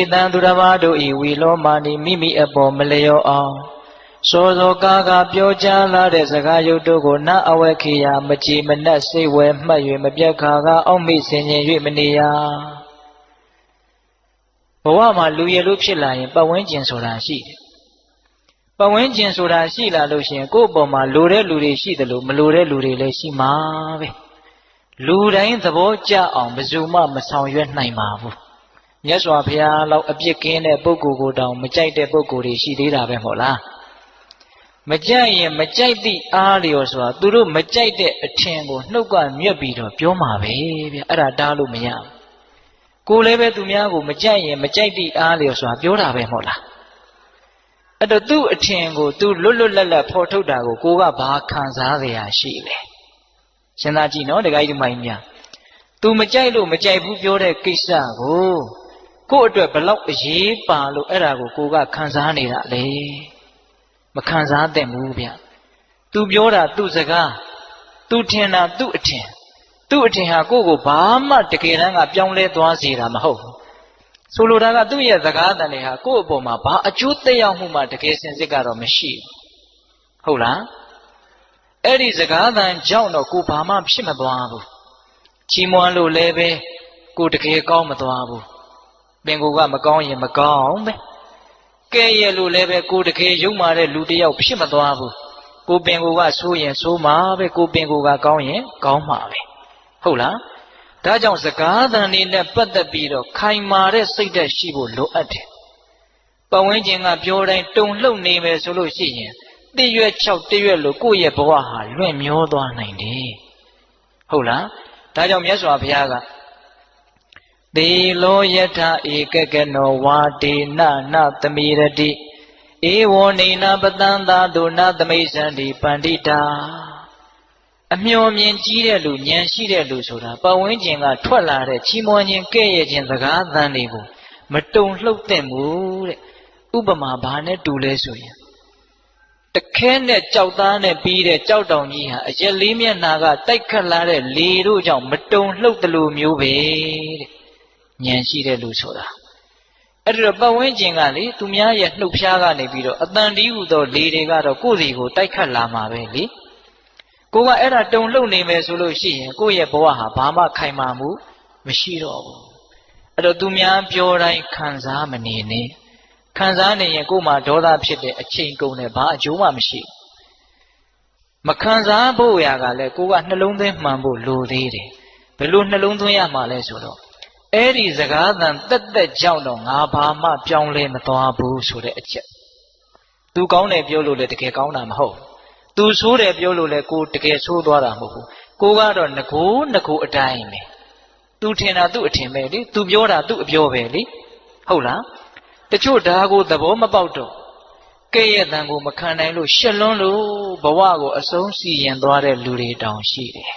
ဧတံသူတစ်ပါးတို့ဤဝီလောမာနိမိမိအပေါ်မလျော့အောင်စောစောကားကားပြောကြားလာတဲ့စကားရုပ်တို့ကိုနတ်အဝဲခေယမကြည်မနှက်စိတ်ဝဲမှတ်၍မပြတ်ခါကအောက်မိဆင်ញင်၍မနေရဘဝမှာလူရည်လို့ဖြစ်လာရင်ပတ်ဝန်းကျင်ဆိုတာရှိတယ်ပတ်ဝန်းကျင်ဆိုတာရှိလာလို့ရှိရင်ကိုယ့်အပေါ်မှာလိုတဲ့လူတွေရှိတယ်လို့မလိုတဲ့လူတွေလည်းရှိမှာပဲလူတိုင်းသဘောကျအောင်ဘယ်သူမှမဆောင်ရွက်နိုင်ပါဘူး မြတ်စွာဘုရားလောက်အပြစ်ကင်းတဲ့ပုဂ္ဂိုလ်ကိုတောင်မကြိုက်တဲ့ပုဂ္ဂိုလ်တွေရှိသေးတာပဲမဟုတ်လားမကြိုက်ရင်မကြိုက်သည့်အားလျော်ဆိုတာသူတို့မကြိုက်တဲ့အထင်ကိုနှုတ်ကမြက်ပြီးတော့ပြောမှာပဲဗျအဲ့ဒါတားလို့မရဘူးကိုယ်လည်းပဲသူများကိုမကြိုက်ရင်မကြိုက်သည့်အားလျော်ဆိုတာပြောတာပဲမဟုတ်လားအဲ့တော့သူ့အထင်ကိုသူလွတ်လွတ်လပ်လပ်ဖော်ထုတ်တာကိုကိုကဘာခံစားရရှိလဲစဉ်းစားကြည့်နော်ဒကာကြီးဒီမိုင်းများ तू မကြိုက်လို့မကြိုက်ဘူးပြောတဲ့ကိစ္စကို ကို့အတွက်ဘလောက်အရေးပါလို့အဲ့ဒါကိုကိုကခံစားနေတာလေမခံစားသင့်ဘူးဗျ။ तू ပြောတာသူ့စကား तू ထင်တာသူ့အထင်သူ့အထင်ဟာကိုယ့်ကိုဘာမှတကယ်တမ်းကပြောင်းလဲသွားစေတာမဟုတ်ဘူး။ဆိုလိုတာကသူ့ရဲ့စကားတန်တွေဟာကိုယ့်အပေါ်မှာဘာအကျိုးသက်ရောက်မှုမှတကယ်စင်စစ်ကတော့မရှိဘူး။ဟုတ်လား။အဲ့ဒီစကားတန်ကြောင့်တော့ကိုဘာမှဖြစ်မသွားဘူး။ချီးမွမ်းလို့လည်းပဲကိုတကယ်ကောင်းမသွားဘူး။ ပင်ကိုကမကောင်းရင်မကောင်းပဲ။ကဲရဲ့လို့လည်းပဲကိုတကယ်ယုံမာတဲ့လူတယောက်ဖြစ်မသွားဘူးကိုပင်ကိုကဆိုးရင်ဆိုးမှာပဲကိုပင်ကိုကကောင်းရင်ကောင်းမှာပဲဟုတ်လားဒါကြောင့်စကားသံတွေနဲ့ပတ်သက်ပြီးတော့ခိုင်မာတဲ့စိတ်ဓာတ်ရှိဖို့လိုအပ်တယ်ပဝန်းကျင်ကပြောတိုင်းတုံလှုပ်နေမယ်ဆိုလို့ရှိရင်တည့်ရွက်6တည့်ရွက်လို့ကိုယ့်ရဲ့ဘဝဟာလွင့်မျောသွားနိုင်တယ်ဟုတ်လားဒါကြောင့်မြတ်စွာဘုရားက သေလောယထဧကကနောဝါဒေနနသမိရတိဧဝောနေနပတံသာဒုနသမိစန္ဒီပန္တိတာအမျော်မြင်ကြီးတဲ့လူဉာဏ်ရှိတဲ့လူဆိုတာပဝန်းကျင်ကထွက်လာတဲ့ချီးမွမ်းခြင်းကဲ့ရဲ့ခြင်းစကားသံတွေကိုမတုံလှုပ်တဲ့မှုတဲ့ဥပမာဘာနဲ့တူလဲဆိုရင်တခဲနဲ့ကြောက်သားနဲ့ပြီးတဲ့ကြောက်တောင်ကြီးဟာအရက်လေးမျက်နာကတိုက်ခတ်လာတဲ့လေတို့ကြောင့်မတုံလှုပ်တယ်လို့မျိုးပဲတဲ့ ဉာဏ်ရှိတဲ့လူဆိုတာအဲ့ဒါပတ်ဝန်းကျင်ကလေသူများရဲ့နှုတ်ဖျားကနေပြီးတော့အတန်တီးဟူသောလေတွေကတော့ကိုယ့်စီကိုတိုက်ခတ်လာမှာပဲလေကိုကအဲ့ဒါတုံလှုပ်နေမယ်ဆိုလို့ရှိရင်ကိုယ့်ရဲ့ဘဝဟာဘာမှခိုင်မာမှုမရှိတော့ဘူးအဲ့တော့သူများပြောတိုင်းခံစားမနေနဲ့ခံစားနေရင်ကိုယ်မှာဒေါသဖြစ်တဲ့အချိန်ကုန်တယ်ဘာအကျိုးမှမရှိမခံစားဖို့ရာကလည်းကိုကနှလုံးသွင်းမှန်ဖို့လိုသေးတယ်ဘယ်လိုနှလုံးသွင်းရမှာလဲဆိုတော့ အဲ့ဒီစကားသံတက်တက်ကြောင့်တော့ငါဘာမှပြောင်းလဲမသွားဘူးဆိုတဲ့အချက်သူကောင်းတယ်ပြောလို့လည်းတကယ်ကောင်းတာမဟုတ်သူဆိုးတယ်ပြောလို့လည်းကိုတကယ်ဆိုးသွားတာမဟုတ်ဘူးကိုကတော့ငကိုငကိုအတိုင်းပဲသူထင်တာသူ့အထင်ပဲလေသူပြောတာသူ့အပြောပဲလေဟုတ်လားတချို့ဒါကိုသဘောမပေါက်တော့ကဲ့ရဲ့တန်ကိုမခံနိုင်လို့ရှက်လွန်းလို့ဘဝကိုအဆုံးစီရင်သွားတဲ့လူတွေတောင်ရှိတယ်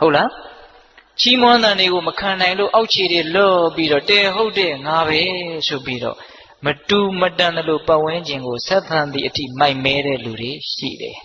ဟုတ်လား ချီးမွမ်းတဲ့တွေကိုမခံနိုင်လို့အောက်ခြေတွေလော့ပြီးတော့တဲဟုတ်တဲ့ငါပဲဆိုပြီးတော့မတူမတန်တယ်လို့ပတ်ဝန်းကျင်ကိုဆက်သန်သည့်အထိမိုက်မဲတဲ့လူတွေရှိတယ်